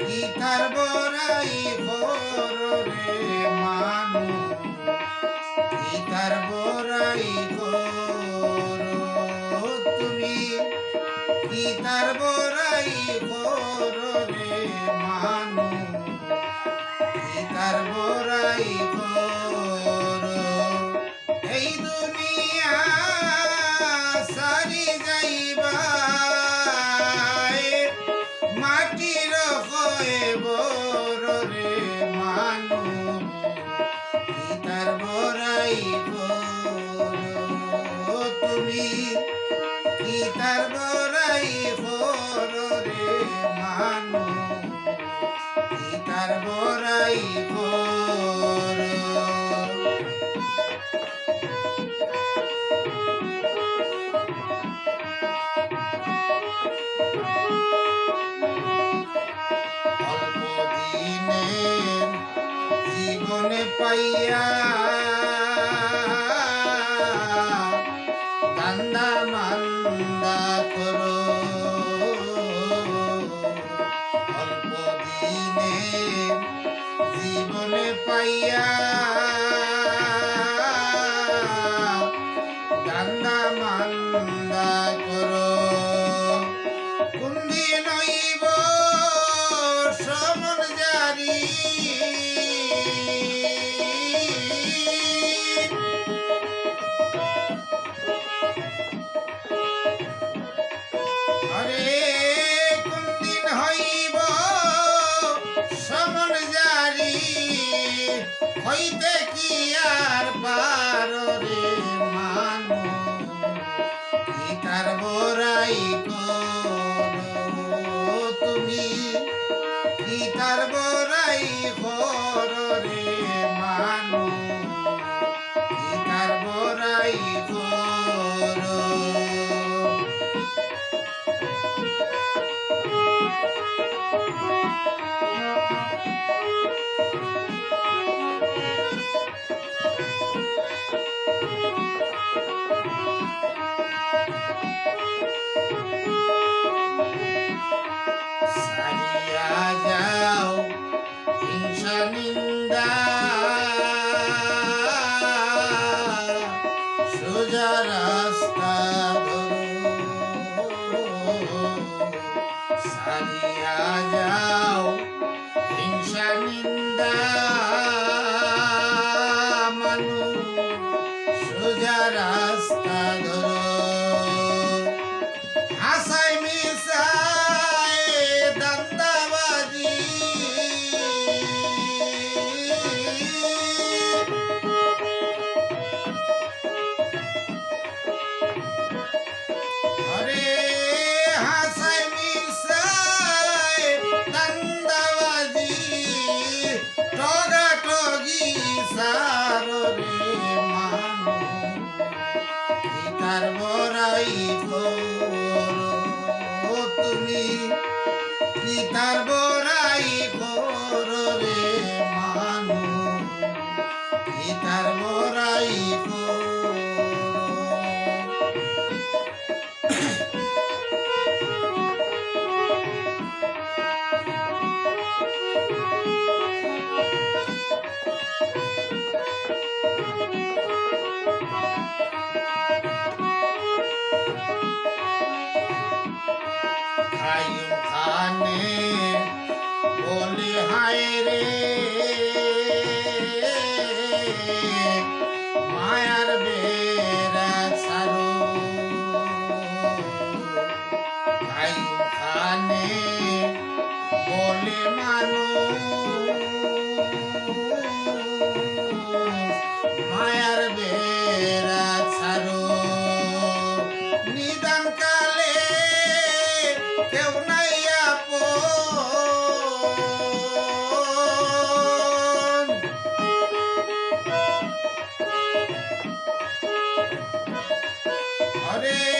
কি তার বড়াই রে মানু? কি তার বড়াই তুমি কি তার বড়াই রে মানু? কি তার বড়াই পাইয়া। দান্দা মান্দা করো। অল্প দিনের জীবনে পাইয়া সমন হইতে কি আর রে মানু তুমি? কি তার বড়াই রে মানু কি তার বড়াই নিন্দা সোজা রাস্তা সারিয়া যাও হিংসা নিন্দা। মানু সোজা রাস্তা বড়াই করো তুমি কি তার বড়াই করো রে মানু কি তার বড়াই করো খায়ুম খানে বলি হায় রে মায়ার বেড়া সারো খায়ুম খানে বলে মানু Hare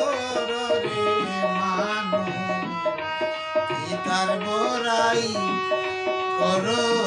মানুষ কি তার বড়াই করো